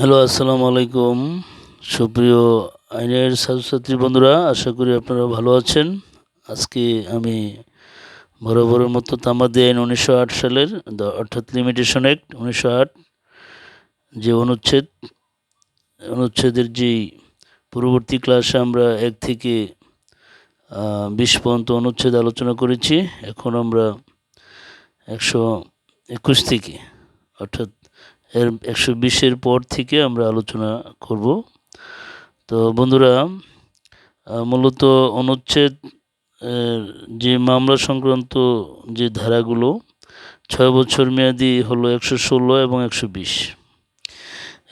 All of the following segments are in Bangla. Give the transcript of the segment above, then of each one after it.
হ্যালো, আসসালামু আলাইকুম। সুপ্রিয় আইনের ছাত্রছাত্রী বন্ধুরা, আশা করি আপনারা ভালো আছেন। আজকে আমি বরাবরের মতো তামাদি আইন উনিশশো আট সালের অর্থাৎ লিমিটেশন অ্যাক্ট উনিশশো আট, যে অনুচ্ছেদ, অনুচ্ছেদের যেই পূর্ববর্তী ক্লাসে আমরা এক থেকে বিশ পর্যন্ত অনুচ্ছেদ আলোচনা করেছি, এখন আমরা একশো একুশ থেকে, অর্থাৎ এর একশো বিশের পর থেকে আমরা আলোচনা করব। তো বন্ধুরা মূলত অনুচ্ছেদ যে মামলা সংক্রান্ত যে ধারাগুলো, ছয় বছর মেয়াদি হলো একশো ষোলো এবং একশো বিশ।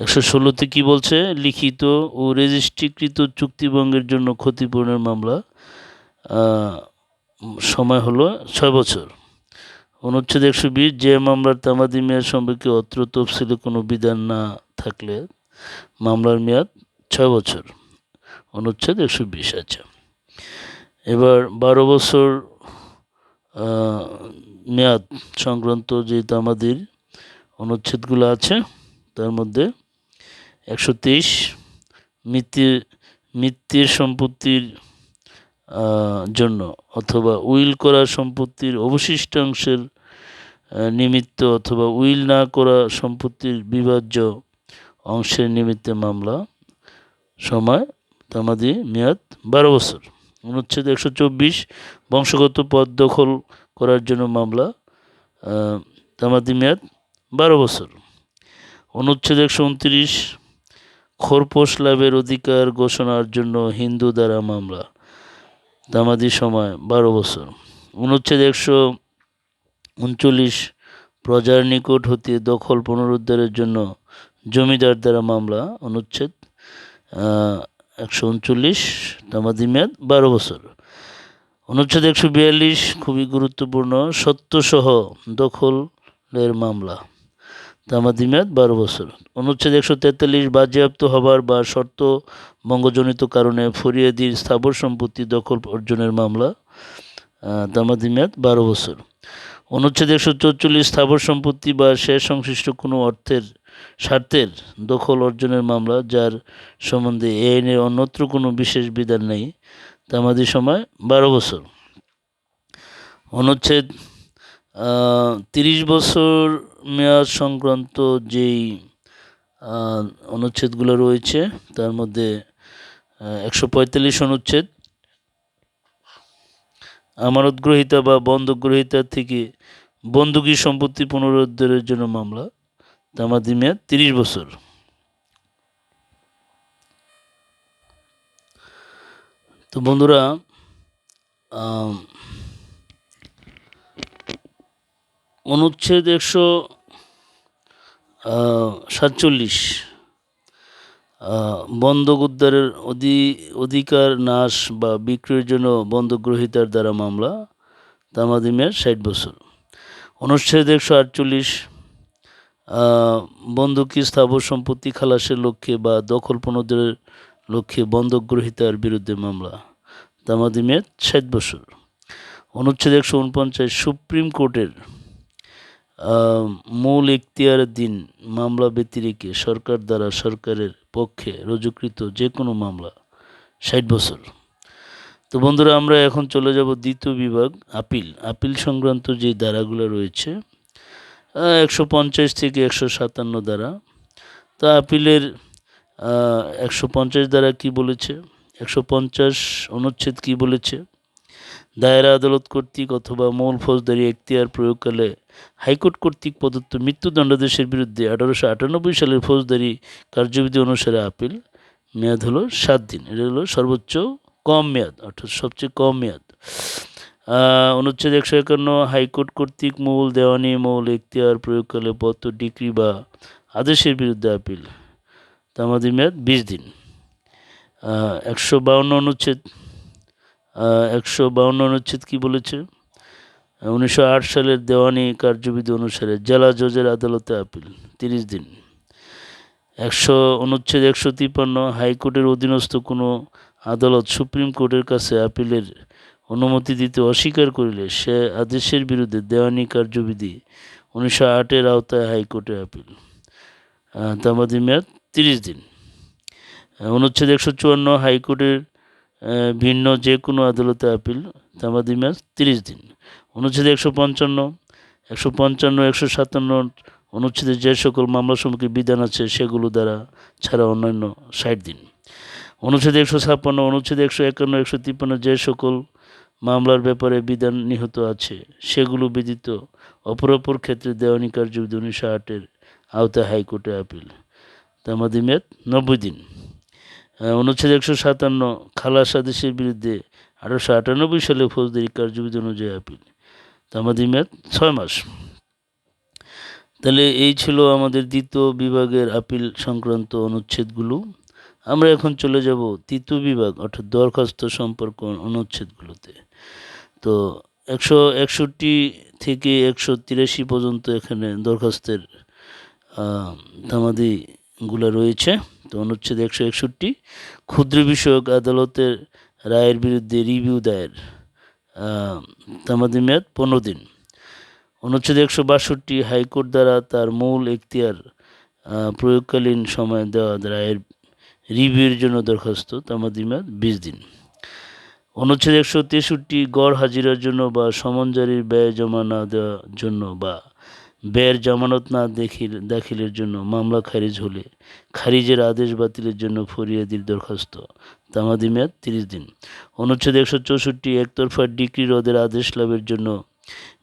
একশো ষোলোতে কী বলছে? লিখিত ও রেজিস্ট্রিকৃত চুক্তিভঙ্গের জন্য ক্ষতিপূরণের মামলা সময় হলো ছয় বছর। অনুচ্ছেদ একশো বিশ যে মামলার তামাদি মেয়াদ সম্পর্কে অত্র তফসিলে কোনো বিধান না থাকলে মামলার মেয়াদ ছয় বছর। অনুচ্ছেদ একশো বিশ আছে। এবার বারো বছর মেয়াদ সংক্রান্ত যে তামাদির অনুচ্ছেদগুলো আছে, তার মধ্যে একশো তেইশ মৃত্যু মৃত্যুর সম্পত্তির জন্য অথবা উইল করা সম্পত্তির অবশিষ্টাংশের নিমিত্ত অথবা উইল না করা সম্পত্তির বিভাজ্য অংশের নিমিত্তে মামলা, সময়, তামাদি, মেয়াদ বারো বছর। অনুচ্ছেদ একশো চব্বিশ, বংশগত পদ দখল করার জন্য মামলা তামাদি, মেয়াদ বারো বছর। অনুচ্ছেদ একশো উনত্রিশ, খোরপোশ লাভের অধিকার ঘোষণার জন্য হিন্দু দ্বারা মামলা। দামাদি সময় বারো বছর। অনুচ্ছেদ একশো উনচল্লিশ প্রজার নিকট হতে দখল পুনরুদ্ধারের জন্য জমিদার দ্বারা মামলা, অনুচ্ছেদ একশো উনচল্লিশ, দামাদি মেয়াদ বারো বছর। অনুচ্ছেদ একশো বিয়াল্লিশ খুবই গুরুত্বপূর্ণ, সত্যসহ দখলের মামলা। দামাদি মেয়াদ বারো বছর। অনুচ্ছেদ একশো তেতাল্লিশ বাজেয়াপ্ত হবার বা শর্ত বঙ্গজনিত কারণে ফরিয়াদির স্থাবর সম্পত্তি দখল অর্জনের মামলা দামাদি মেয়াদ বারো বছর। অনুচ্ছেদ একশো চৌচল্লিশ স্থাবর সম্পত্তি বা শেষ সংশ্লিষ্ট কোনো অর্থের, স্বার্থের দখল অর্জনের মামলা, যার সম্বন্ধে এ আইনের অন্যত্র কোনো বিশেষ বিধান নেই তামাদি সময় বারো বছর। অনুচ্ছেদ তিরিশ বছর মেয়াদ সংক্রান্ত যেই অনুচ্ছেদগুলো রয়েছে, তার মধ্যে একশো পঁয়তাল্লিশ অনুচ্ছেদ। আমানত বা বন্ধক গ্রহীতা থেকে বন্দুকি সম্পত্তি পুনরুদ্ধারের জন্য মামলা, তামাদি মেয়াদ তিরিশ বছর। তো বন্ধুরা অনুচ্ছেদ একশো সাতচল্লিশ। বন্ধক উদ্ধারের অধি, অধিকার নাশ বা বিক্রির জন্য বন্ধক গ্রহীতার দ্বারা মামলা তামাদি ষাট বছর। অনুচ্ছেদ একশো আটচল্লিশ বন্ধকি স্থাবর সম্পত্তি খালাসের লক্ষ্যে বা দখল পুনরুদ্ধারের লক্ষ্যে বন্ধক গ্রহীতার বিরুদ্ধে মামলা তামাদি ষাট বছর। অনুচ্ছেদ একশো উনপঞ্চাশ, সুপ্রিম কোর্টের মূল এখতিয়ার দিন মামলা ব্যতিরেকে সরকার দ্বারা সরকারের পক্ষে রুজুকৃত যে কোনো মামলা, ষাট বছর। তো বন্ধুরা, আমরা এখন চলে যাব দ্বিতীয় বিভাগ, আপিল। আপিল সংক্রান্ত যে ধারাগুলো রয়েছে একশো পঞ্চাশ থেকে একশো সাতান্ন দ্বারা তা আপিলের একশো পঞ্চাশ দ্বারা কি বলেছে? একশো পঞ্চাশ অনুচ্ছেদ কি বলেছে? দায়রা আদালত কর্তৃক অথবা মূল ফৌজদারি এখতিয়ার প্রয়োগকালে হাইকোর্ট কর্তৃক প্রদত্ত মৃত্যুদণ্ডাদেশের বিরুদ্ধে আঠারোশো আটানব্বই সালের ফৌজদারি কার্যবিধি অনুসারে আপিল। মেয়াদ হলো সাত দিন। এটা হলো সর্বোচ্চ কম মেয়াদ, অর্থাৎ সবচেয়ে কম মেয়াদ। অনুচ্ছেদ একশো একান্ন, হাইকোর্ট কর্তৃক মূল দেওয়ানি, মূল এখতিয়ার প্রয়োগকালে পত্র, ডিগ্রি বা আদেশের বিরুদ্ধে আপিল। তামাদি মেয়াদ বিশ দিন। একশো বাউন্ন অনুচ্ছেদ একশো বাউন্ন অনুচ্ছেদ কী বলেছে? উনিশশো আট সালের দেওয়ানি কার্যবিধি অনুসারে জেলা জজের আদালতে আপিল, তিরিশ দিন। একশো অনুচ্ছেদ একশো তিপ্পান্ন, হাইকোর্টের অধীনস্থ কোনো আদালত সুপ্রিম কোর্টের কাছে আপিলের অনুমতি দিতে অস্বীকার করিলে সে আদেশের বিরুদ্ধে দেওয়ানি কার্যবিধি উনিশশো আটের আওতায় হাইকোর্টে আপিল। তামাদি মেয়াদ তিরিশ দিন। অনুচ্ছেদ একশো চুয়ান্ন, হাইকোর্টের ভিন্ন যে কোনো আদালতে আপিল, তামাদি মেয়াদ তিরিশ দিন। অনুচ্ছেদ একশো পঞ্চান্ন একশো পঞ্চান্ন, একশো সাতান্ন, অনুচ্ছেদে যে সকল মামলা সম্পর্কে বিধান আছে সেগুলো দ্বারা ছাড়া অন্যান্য ষাট দিন। অনুচ্ছেদ একশো ছাপ্পান্ন, অনুচ্ছেদ একশো একান্ন, একশো তিপ্পান্ন যে সকল মামলার ব্যাপারে বিধান নিহত আছে সেগুলো ব্যতীত অপর অপর ক্ষেত্রে দেওয়ানি কার্যবিধি উনিশশো আটের আওতায় হাইকোর্টে আপিল। তামাদি মেয়াদ নব্বই দিন। অনুচ্ছেদ একশো সাতান্ন, খালাস আদেশের বিরুদ্ধে আঠারোশো আটানব্বই সালে ফৌজদারি কার্যবিধি অনুযায়ী আপিল। তামাদি মেয়াদ ছয় মাস। তাহলে এই ছিল আমাদের দ্বিতীয় বিভাগের আপিল সংক্রান্ত অনুচ্ছেদগুলো। আমরা এখন চলে যাব তৃতীয় বিভাগ, অর্থাৎ দরখাস্ত সম্পর্ক অনুচ্ছেদগুলোতে। তো একশো একষট্টি থেকে একশো তিরাশি পর্যন্ত এখানে দরখাস্তের তামাদিগুলো রয়েছে। তো অনুচ্ছেদ একশো একষট্টি, ক্ষুদ্র বিষয়ক আদালতের রায়ের বিরুদ্ধে রিভিউ দায়ের তামাদি মেয়াদ পনেরো দিন। অনুচ্ছেদ একশো বাষট্টি হাইকোর্ট দ্বারা তার মূল এখতিয়ার প্রয়োগকালীন সময় দেওয়া রায়ের রিভিউয়ের জন্য দরখাস্ত, তামাদি মেয়াদ বিশ দিন। অনুচ্ছেদ একশো তেষট্টি গড় হাজিরার জন্য বা সমন জারির ব্যয় জমা না দেওয়ার জন্য বা ব্যয়ের জামানত না দেখিল, দাখিলের জন্য মামলা খারিজ হলে খারিজের আদেশ বাতিলের জন্য ফরিয়াদির দরখাস্ত। তামাদি মেয়াদ তিরিশ দিন। অনুচ্ছেদ একশো চৌষট্টি একতরফা ডিগ্রি রদের আদেশ লাভের জন্য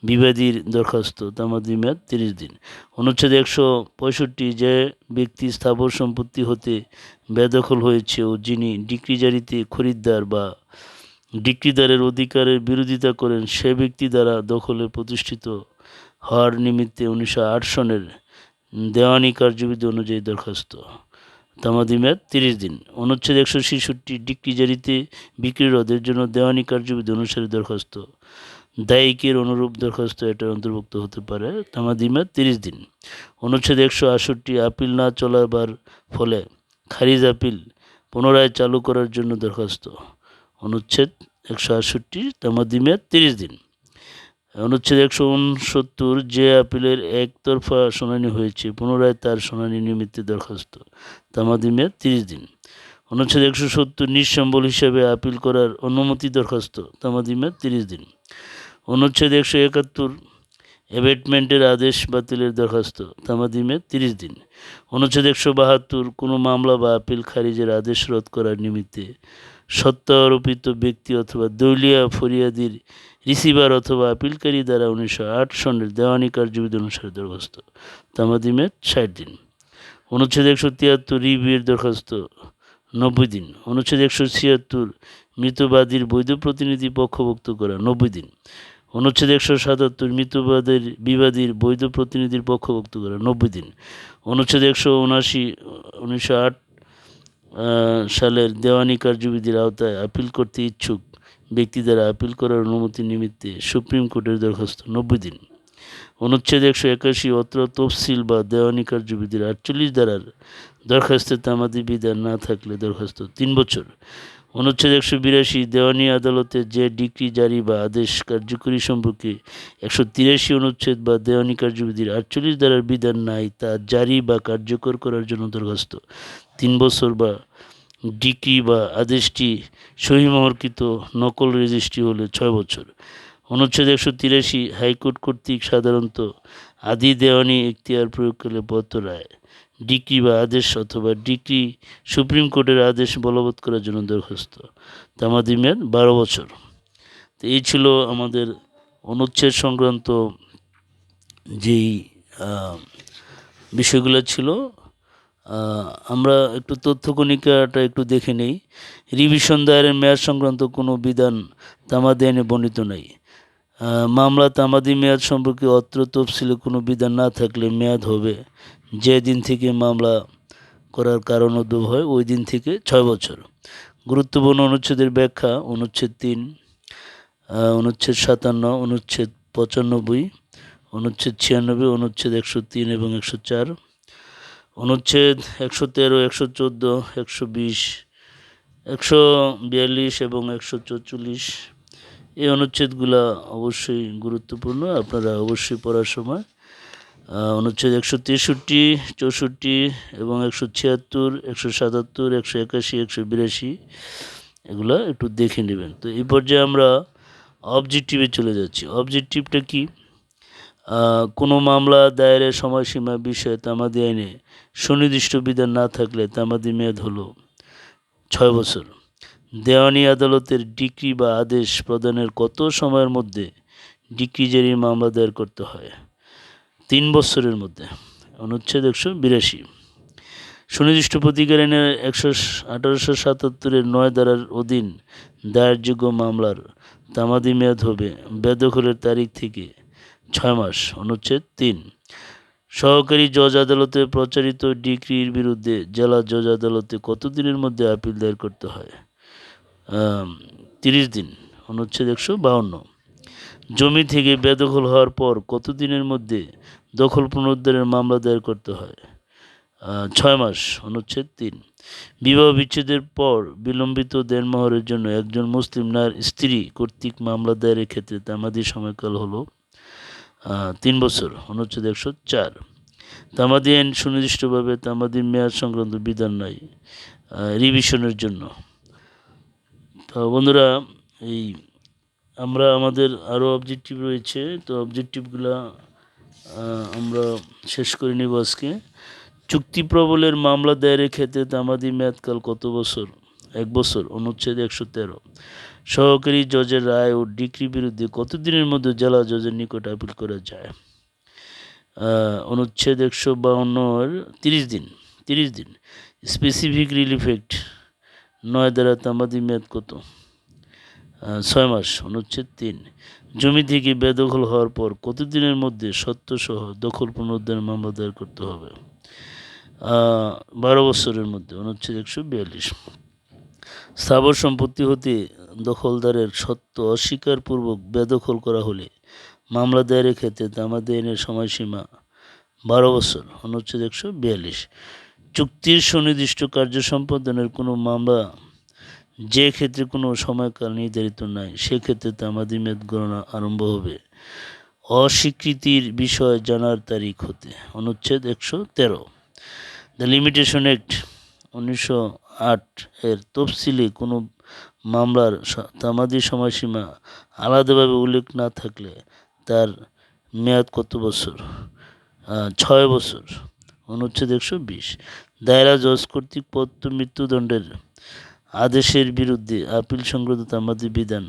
বিবাদীর দরখাস্ত। তামাদি মেয়াদ তিরিশ দিন। অনুচ্ছেদ একশো পঁয়ষট্টি যে ব্যক্তি স্থাবর সম্পত্তি হতে বেদখল হয়েছে ও যিনি ডিক্রি জারিতে খরিদ্দার বা ডিক্রিদারের অধিকারের বিরোধিতা করেন, সে ব্যক্তি দ্বারা দখলে প্রতিষ্ঠিত হওয়ার নিমিত্তে উনিশশো আট সনের দেওয়ানি কার্যবিধি অনুযায়ী দরখাস্ত। তামাদি মেয়াদ তিরিশ দিন। অনুচ্ছেদ একশো ছেষট্টি ডিক্রি জারিতে বিক্রি জন্য দেওয়ানি কার্যবিধি অনুসারে দরখাস্ত। দায়িকের অনুরূপ দরখাস্ত এটার অন্তর্ভুক্ত হতে পারে। তামাদি মেয়াদ তিরিশ দিন। অনুচ্ছেদ একশো আষট্টি আপিল না চলাবার ফলে খারিজ আপিল পুনরায় চালু করার জন্য দরখাস্ত। অনুচ্ছেদ একশো আষট্টি তামাদি মেয়াদ তিরিশ দিন। অনুচ্ছেদ একশো উনসত্তর যে আপিলের একতরফা শুনানি হয়েছে, পুনরায় তার শুনানি নিমিত্তে দরখাস্ত। তামাদি মেয়াদ তিরিশ দিন। অনুচ্ছেদ একশো সত্তর নিঃসম্বল হিসাবে আপিল করার অনুমতি দরখাস্ত তামাদি মেয়াদ তিরিশ দিন। অনুচ্ছেদ একশো একাত্তর অ্যাবেটমেন্টের আদেশ বাতিলের দরখাস্ত তামাদি মেয়াদ তিরিশ দিন। অনুচ্ছেদ একশো বাহাত্তর, কোনো মামলা বা আপিল খারিজের আদেশ রদ করার নিমিত্তে সত্যারোপিত ব্যক্তি অথবা দলীয় ফরিয়াদির রিসিভার অথবা আপিলকারী দ্বারা উনিশশো আট সনের দেওয়ানি কার্যবিধি অনুসারে দরখাস্ত তামাদি মেয়াদ ষাট দিন। অনুচ্ছেদ একশো তিয়াত্তর, রিভিউয়ের দরখাস্ত, নব্বই দিন। অনুচ্ছেদ একশো ছিয়াত্তর, মৃতবাদীর বৈধ প্রতিনিধি পক্ষভুক্ত করা, নব্বই দিন। অনুচ্ছেদ একশো সাতাত্তর মৃত্যুবাদের বিবাদীর বৈধ প্রতিনিধির পক্ষভুক্ত করা, নব্বই দিন। অনুচ্ছেদ একশো উনআশি, উনিশশো আট সালের দেওয়ানি কার্যবিধির আওতায় আপিল করতে ইচ্ছুক ব্যক্তি দ্বারা আপিল করার অনুমতি নিমিত্তে সুপ্রিম কোর্টের দরখাস্ত, নব্বই দিন। অনুচ্ছেদ একশো একাশি, অত্র তফসিল বা দেওয়ানি কার্যবিধির আটচল্লিশ ধারার দরখাস্তের তামাদি বিধান না থাকলে দরখাস্ত তিন বছর। অনুচ্ছেদ একশো বিরাশি দেওয়ানি আদালতে যে ডিক্রি জারি বা আদেশ কার্যকরী সম্পর্কে একশো তিরাশি অনুচ্ছেদ বা দেওয়ানি কার্যবিধির আটচল্লিশ ধারার বিধান নাই তা জারি বা কার্যকর করার জন্য দরখাস্ত তিন বছর বা ডিক্রি বা আদেশটি সহিমহরকৃত নকল রেজিস্ট্রি হলে ছয় বছর। অনুচ্ছেদ একশো তিরাশি হাইকোর্ট কর্তৃক সাধারণত আদি দেওয়ানি এখতিয়ার প্রয়োগকালে বদ্ধ রায়। ডিক্রি বা আদেশ অথবা ডিক্রি সুপ্রিম কোর্টের আদেশ বলবৎ করার জন্য দরখাস্ত। তামাদি মেয়াদ বারো বছর। তো এই ছিল আমাদের অনুচ্ছেদ সংক্রান্ত যেই বিষয়গুলো ছিল। আমরা একটু তথ্যকণিকাটা একটু দেখে নেই। রিভিশন দায়েরের মেয়াদ সংক্রান্ত কোনো বিধান তামাদি আইনে বর্ণিত নেই। মামলা তামাদি মেয়াদ সম্পর্কে অত্র তফসিলে কোনো বিধান না থাকলে মেয়াদ হবে। যে দিন থেকে মামলা করার কারণ উদ্ভব হয়, ওই দিন থেকে ছয় বছর। গুরুত্বপূর্ণ অনুচ্ছেদের ব্যাখ্যা, অনুচ্ছেদ তিন অনুচ্ছেদ সাতান্ন, অনুচ্ছেদ পঁচানব্বই, অনুচ্ছেদ ছিয়ানব্বই, অনুচ্ছেদ একশো তিন এবং একশো চার, অনুচ্ছেদ একশো তেরো, একশো চোদ্দ, একশো বিশ, একশো বিয়াল্লিশ এবং একশো চৌচল্লিশ। এই অনুচ্ছেদগুলো অবশ্যই গুরুত্বপূর্ণ, আপনারা অবশ্যই পড়ার সময় অনুচ্ছেদ একশো তেষট্টি, চৌষট্টি এবং একশো ছিয়াত্তর, একশো সাতাত্তর, একশো একাশি, একশো বিরাশি, এগুলো একটু দেখে নেবেন। তো এই পর্যায়ে আমরা অবজেক্টিভে চলে যাচ্ছি। অবজেক্টিভটা কি? কোনো মামলা দায়েরের সময়সীমা, বিষয়ে, তামাদি আইনে সুনির্দিষ্ট বিধান না থাকলে তামাদি মেয়াদ হলো ছয় বছর। দেওয়ানি আদালতের ডিক্রি বা আদেশ প্রদানের কত সময়ের মধ্যে ডিক্রি জারি মামলা দায়ের করতে হয়? তিন বছরের মধ্যে, অনুচ্ছেদ একশো বিরাশি। সুনির্দিষ্ট প্রতিকার আইনের একশো আঠারোশো সাতাত্তরের নয় ধারার অধীন দায়েরযোগ্য মামলার তামাদি মেয়াদ হবে বেদখলের তারিখ থেকে ছয় মাস, অনুচ্ছেদ তিন। সহকারী জজ আদালতে প্রচারিত ডিক্রির বিরুদ্ধে জেলা জজ আদালতে কত দিনের মধ্যে আপিল দায়ের করতে হয়? তিরিশ দিন, অনুচ্ছেদ একশো বাউন্ন। জমি থেকে বেদখল হওয়ার পর কতদিনের মধ্যে দখল পুনরুদ্ধারের মামলা দায়ের করতে হয়? ছয় মাস, অনুচ্ছেদ তিন। বিবাহ বিচ্ছেদের পর বিলম্বিত দেনমোহরের জন্য একজন মুসলিম নার স্ত্রী কর্তৃক মামলা দায়েরের ক্ষেত্রে তামাদি সময়কাল হলো তিন বছর, অনুচ্ছেদ একশো চার। তামাদি আইন সুনির্দিষ্টভাবে তামাদির মেয়াদ সংক্রান্ত বিধান নাই রিভিশনের জন্য। তো বন্ধুরা, এই আমরা আমাদের আরও অবজেক্টিভ রয়েছে, তো অবজেক্টিভগুলো আমরা শেষ করে নিব আজকে। চুক্তি প্রবলের মামলা দায়েরের ক্ষেত্রে তামাদি মেয়াদকাল কত বছর? এক বছর, অনুচ্ছেদ একশো তেরো। সহকারী জজের রায় ও ডিক্রি বিরুদ্ধে কতদিনের মধ্যে জেলা জজের নিকট আপিল করা যায়? অনুচ্ছেদ একশো বাউন্নর তিরিশ দিন তিরিশ দিন। স্পেসিফিক রিলিফ নয় দ্বারা তামাদি মেয়াদ কত? ছয় মাস, অনুচ্ছেদ তিন। জমি থেকে বেদখল হওয়ার পর কতদিনের মধ্যে সত্যসহ দখল পুনরুদ্ধার মামলা দায়ের করতে হবে? বারো বছরের মধ্যে, অনুচ্ছেদ একশো বিয়াল্লিশ। স্থাবর সম্পত্তি হতে দখলদারের সত্য অস্বীকারপূর্বক বেদখল করা হলে মামলা দায়েরের ক্ষেত্রে তামাদি আইনের সময়সীমা বারো বছর, অনুচ্ছেদ একশো বিয়াল্লিশ। চুক্তির সুনির্দিষ্ট কার্য সম্পাদনের কোনো মামলা যে ক্ষেত্রে কোনো সময়কাল নির্ধারিত নাই, সেক্ষেত্রে তামাদি মেয়াদ গণনা আরম্ভ হবে। অস্বীকৃতির বিষয় জানার তারিখ হতে। অনুচ্ছেদ একশো তেরো। দ্য লিমিটেশন অ্যাক্ট উনিশশো আট এর তফসিলে কোনো মামলার তামাদি সময়সীমা আলাদাভাবে উল্লেখ না থাকলে তার মেয়াদ কত বছর? ছয় বছর। অনুচ্ছেদ একশো বিশ। দায়রা জজ কর্তৃক প্রদত্ত মৃত্যুদণ্ডের আদেশের বিরুদ্ধে আপিল সংক্রান্ত তামাদি বিধান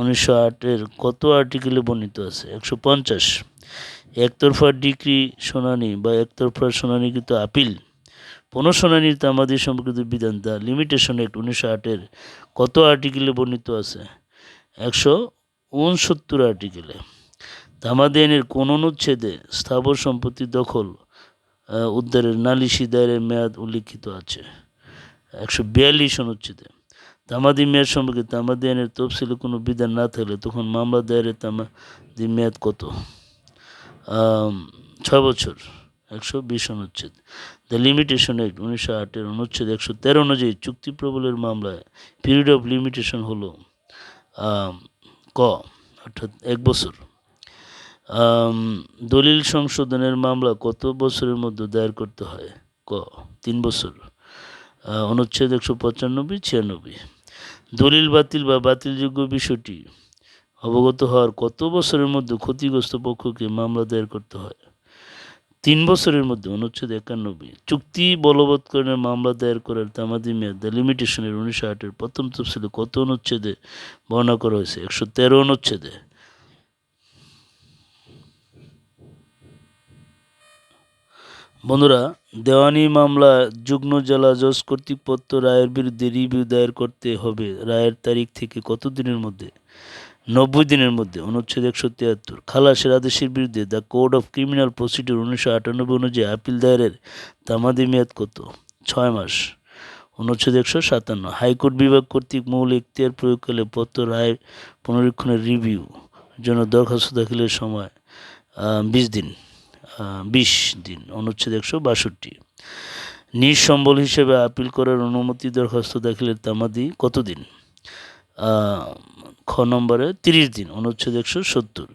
উনিশশো আটের কত আর্টিকেলে বর্ণিত আছে? একশো পঞ্চাশ। একতরফা ডিগ্রি শুনানি বা একতরফা শুনানিকৃত আপিল পুনঃশুনানির তামাদি সম্পর্কিত বিধান, দ্য লিমিটেশন অ্যাক্ট উনিশশো আটের কত আর্টিকেলে বর্ণিত আছে? একশো উনসত্তর আর্টিকেলে তামাদি আইনের কোন অনুচ্ছেদে স্থাবর সম্পত্তি দখল উদ্ধারের নালিশি দায়েরের মেয়াদ উল্লিখিত আছে? একশো বিয়াল্লিশ অনুচ্ছেদে তামাদি মেয়াদ সম্পর্কে তামাদি আইনের তফসিলে কোনো বিধান না থাকলে তখন মামলা দায়েরের তামাদি মেয়াদ কত? ছয় বছর, একশো বিশ অনুচ্ছেদ দ্য লিমিটেশন অ্যাক্ট উনিশশো আটের অনুচ্ছেদ একশো তেরো অনুযায়ী চুক্তি প্রবলের মামলায় পিরিয়ড অফ লিমিটেশন হলো ক, অর্থাৎ এক বছর। দলিল সংশোধনের মামলা কত বছরের মধ্যে দায়ের করতে হয়? ক, তিন বছর। অনুচ্ছেদ একশো পঁচানব্বই, ছিয়ানব্বই। দলিল বাতিল বা বাতিলযোগ্য বিষয়টি অবগত হওয়ার কত বছরের মধ্যে ক্ষতিগ্রস্ত পক্ষকে মামলা দায়ের করতে হয়? তিন বছরের মধ্যে, অনুচ্ছেদ একানব্বই। চুক্তি বলবৎকরণের মামলা দায়ের করার তামাদি মেয়াদ দ্য লিমিটেশনের উনিশশো আটের প্রথম তফসিলে কত অনুচ্ছেদে বর্ণনা করা হয়েছে? একশো তেরো অনুচ্ছেদে। বন্ধুরা, দেওয়ানি মামলা যুগ্ম জেলা জজ কর্তৃপক্ষ রায়ের বিরুদ্ধে রিভিউ দায়ের করতে হবে। রায়ের তারিখ থেকে কত দিনের মধ্যে? নব্বই দিনের মধ্যে, অনুচ্ছেদ একশো তিয়াত্তর। খালাসের আদেশের বিরুদ্ধে the code of criminal procedure উনিশশো আটানব্বই অনুযায়ী আপিল দায়েরের তামাদি মেয়াদ কত? ছয় মাস। অনুচ্ছেদ একশো সাতান্ন। হাইকোর্ট বিভাগ কর্তৃক মূল এখতিয়ার প্রয়োগকালে পত্র রায় পুনরীক্ষণের রিভিউ, জন্য দরখাস্ত দাখিলের সময় বিশ দিন। বিশ দিন, অনুচ্ছেদ একশো বাষট্টি। নিঃসম্বল হিসেবে আপিল করার অনুমতি দরখাস্ত দাখিলের তামাদি কতদিন? খ নম্বরে তিরিশ দিন, অনুচ্ছেদ একশো সত্তর।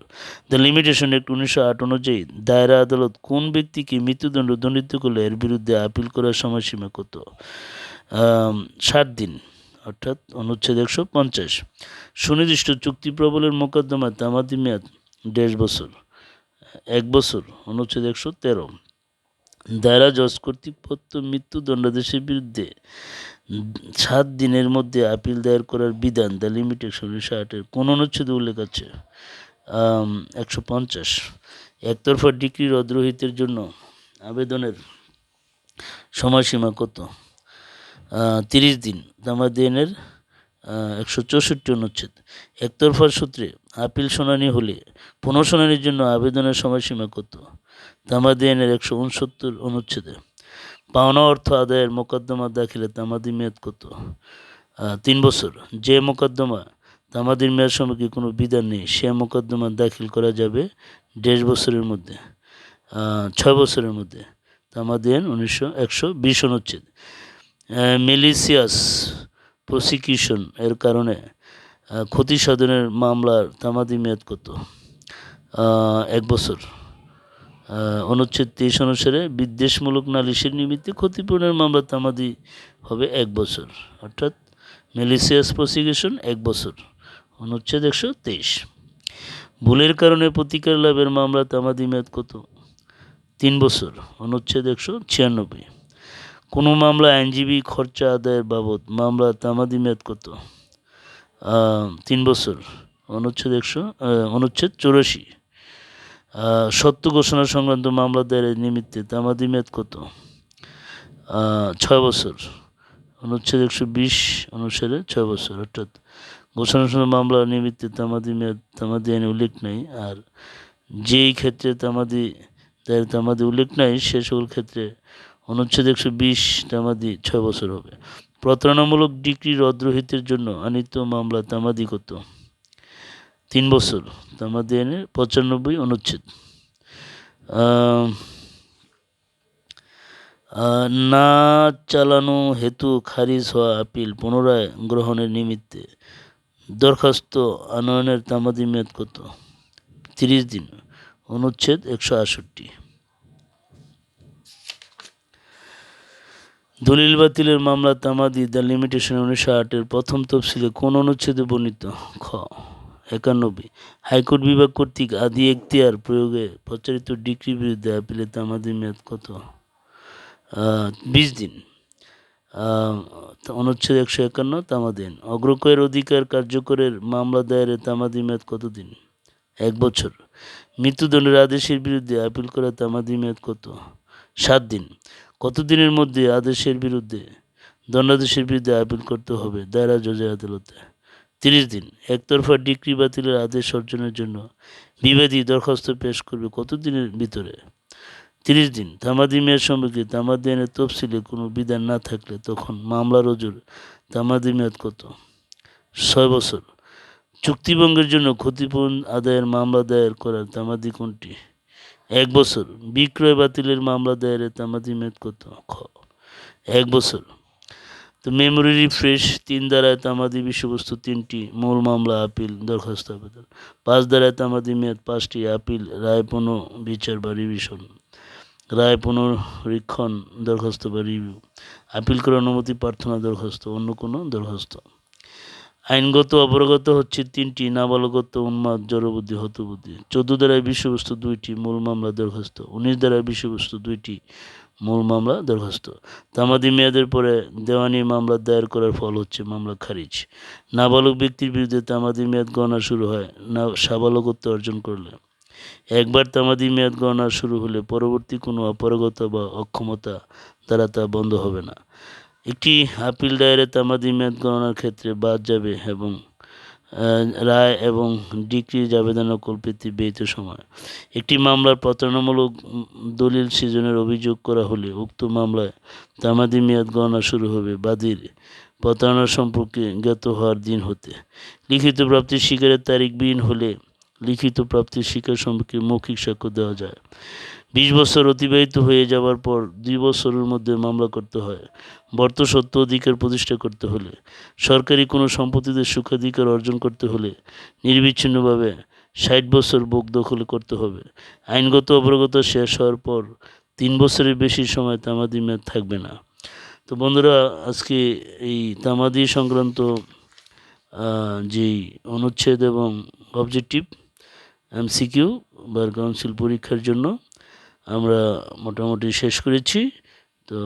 দ্য লিমিটেশন অ্যাক্ট উনিশশো আট অনুযায়ী দায়রা আদালত কোন ব্যক্তিকে মৃত্যুদণ্ড দণ্ডিত করলে এর বিরুদ্ধে আপিল করার সময়সীমা কত? ষাট দিন, অর্থাৎ অনুচ্ছেদ একশো পঞ্চাশ। সুনির্দিষ্ট চুক্তি প্রবলের মোকদ্দমায় তামাদি মেয়াদ দেড় বছর। এক বছর, অনুচ্ছেদ একশো তেরো। দায়রা জজ কর্তৃক প্রদত্ত মৃত্যুদণ্ডাদেশের বিরুদ্ধে সাত দিনের মধ্যে আপিল দায়ের করার বিধান দ্য লিমিটেশন উনিশশো আটের কোন অনুচ্ছেদে উল্লেখ আছে? একশো পঞ্চাশ। একতরফা ডিগ্রি রদ্রোহিতের জন্য আবেদনের সময়সীমা কত? তিরিশ দিন। দামাদিনের একশো চৌষট্টি অনুচ্ছেদ। একতরফা সূত্রে আপিল শুনানি হলে পুনঃশুনানির জন্য আবেদনের সময়সীমা কত? তামাদি আইনের একশো উনসত্তর অনুচ্ছেদে। পাওনা অর্থ আদায়ের মোকদ্দমা দাখিলে তামাদি মেয়াদ কত? তিন বছর। যে মোকদ্দমা তামাদির মেয়াদ সম্পর্কে কোনো বিধান নেই, সে মোকদ্দমা দাখিল করা যাবে দেড় বছরের মধ্যে। ছয় বছরের মধ্যে। তামাদি আইন উনিশশো একশো বিশ অনুচ্ছেদ। মেলিসিয়াস প্রসিকিউশন এর কারণে ক্ষতি সাধনের মামলার তামাদি মেয়াদ কত? এক বছর। অনুচ্ছেদ তেইশ অনুসারে বিদ্বেষমূলক নালিশের নিমিত্তে ক্ষতিপূরণের মামলা তামাদি হবে এক বছর। অর্থাৎ মেলিসিয়াস প্রসিকিউশন এক বছর। অনুচ্ছেদ একশো তেইশ। ভুলের কারণে প্রতিকার লাভের মামলা তামাদি মেয়াদ কত? তিন বছর। অনুচ্ছেদ একশো ছিয়ানব্বই। কোনো মামলা আইনজীবী খরচা আদায়ের বাবদ মামলা তামাদি মেয়াদ কত? তিন বছর, অনুচ্ছেদ একশো অনুচ্ছেদ চৌরাশি। সত্য ঘোষণা সংক্রান্ত মামলা দায়েরের নিমিত্তে তামাদি মেয়াদ কত? ছয় বছর, অনুচ্ছেদ একশো বিশ, অনুসারে ছয় বছর, অর্থাৎ ঘোষণা সংক্রান্ত মামলা নিমিত্তে তামাদি মেয়াদ, তামাদি আইনে উল্লেখ নেই, আর যেই ক্ষেত্রে তামাদি দায়ের তামাদি উল্লেখ নাই, সে সকল ক্ষেত্রে অনুচ্ছেদ একশো বিশ তামাদি ছয় বছর হবে। প্রতারণামূলক ডিগ্রি রদ্রোহিতের জন্য আনিত মামলা তামাদি কত? তিন বছর। তামাদি আইনের পঁচানব্বই অনুচ্ছেদ। না চালানো হেতু খারিজ হওয়া আপিল পুনরায় গ্রহণের নিমিত্তে দরখাস্ত আনয়নের তামাদি মেয়াদ কত? তিরিশ দিন। অনুচ্ছেদ একশো আষট্টি দলিল বাতিলের মামলা তামাদি দ্য লিমিটেশন উনিশশো আটের প্রথম তফসিলে কোন অনুচ্ছেদে বর্ণিত? খ, একানব্বই। হাইকোর্ট বিভাগ কর্তৃক আদি এখতিয়ার প্রয়োগে প্রচারিত ডিগ্রির বিরুদ্ধে আপিলে তামাদি মেয়াদ কত? বিশ দিন। অনুচ্ছেদ একশো একান্ন, তামাদিন। অগ্রকয়ের অধিকার কার্যকরের মামলা দায়েরের তামাদি মেয়াদ কতদিন এক বছর। মৃত্যুদণ্ডের আদেশের বিরুদ্ধে আপিল করা তামাদি মেয়াদ কত? সাত দিন। কতদিনের মধ্যে আদেশের বিরুদ্ধে দণ্ডাদেশের বিরুদ্ধে আপিল করতে হবে? দায়রা জজে আদালতে। তিরিশ দিন। একতরফা ডিগ্রি বাতিলের আদেশ অর্জনের জন্য বিবাদী দরখাস্ত পেশ করবে কতদিনের ভিতরে? তিরিশ দিন। তামাদি মেয়াদ সম্পর্কে তামাদি আইনের তফসিলে কোনো বিধান না থাকলে তখন মামলা রজুর তামাদি মেয়াদ কত? ছয় বছর। চুক্তিভঙ্গের জন্য ক্ষতিপূরণ আদায়ের মামলা দায়ের করার তামাদি কোনটি? এক বছর। বিক্রয় বাতিলের মামলা দায়েরের তামাদি মেয়াদ কত খ এক বছর। তো মেমোরি রিফ্রেশ তিন দ্বারায় তামাদি বিষয়বস্তু তিনটি, মূল মামলা, আপিল, দরখাস্ত, আবেদন। পাঁচ দ্বারায় তামাদি মেয়াদ, পাঁচটি, আপিল, রায় পুনঃ বিচার বা রিভিশন রায় পুনরীক্ষণ, দরখাস্ত বা রিভিউ আপিল করার অনুমতি, প্রার্থনা, দরখাস্ত, অন্য কোনো দরখাস্ত। আইনগত অপরাগত হচ্ছে তিনটি নাবালকত্ব উন্মাদ, জড়বুদ্ধি, হতবুদ্ধি। চোদ্দ দ্বারায় বিষয়বস্তু দুইটি, মূল মামলা দরখাস্ত। উনিশ দ্বারায় বিষয়বস্তু দুইটি, মূল মামলা দরখাস্ত। তামাদি মেয়াদের পরে দেওয়ানি মামলা দায়ের করার ফল হচ্ছে মামলা খারিজ। নাবালক ব্যক্তির বিরুদ্ধে তামাদি মেয়াদ গণনা শুরু হয়, না সাবালকত্ব অর্জন করলে। একবার তামাদি মেয়াদ গণনা শুরু হলে পরবর্তী কোনো অপারগতা বা অক্ষমতা দ্বারা তা বন্ধ হবে না। একটি আপিল দায়েরে তামাদি মেয়াদ গণনার ক্ষেত্রে বাদ যাবে এবং রায় এবং ডিগ্রি আবেদন কল্পিত ব্যয়িত সময়। একটি মামলার প্রতারণামূলক দলিল সৃজনের অভিযোগ করা হলে উক্ত মামলায় তামাদি মেয়াদ গণনা শুরু হবে বাদীর প্রতারণা সম্পর্কে জ্ঞাত হওয়ার দিন হতে। লিখিত প্রাপ্তির শিকারের তারিখ বিহীন হলে লিখিত প্রাপ্তির শিকার সম্পর্কে মৌখিক সাক্ষ্য দেওয়া যায়। বিশ বছর অতিবাহিত হয়ে যাওয়ার পর দুই বছরের মধ্যে মামলা করতে হয়। বর্ত সত্য অধিকার প্রতিষ্ঠা করতে হলে, সরকারি কোনো সম্পত্তিতে সুখাধিকার অর্জন করতে হলে নির্বিচ্ছিন্নভাবে ষাট বছর বুক দখল করতে হবে। আইনগত অপারগতা শেষ হওয়ার পর তিন বছরের বেশি সময় তামাদি মেয়াদ থাকবে না। তো বন্ধুরা, আজকে এই তামাদি সংক্রান্ত যেই অনুচ্ছেদ এবং অবজেক্টিভ এমসিকিউ বা কাউন্সিল পরীক্ষার জন্য আমরা মোটামুটি শেষ করেছি। তো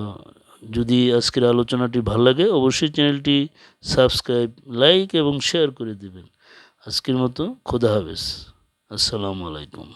যদি আজকের আলোচনাটি ভালো লাগে, অবশ্যই চ্যানেলটি সাবস্ক্রাইব, লাইক এবং শেয়ার করে দেবেন। আজকের মতো খোদা হাফেজ। আসসালামু আলাইকুম।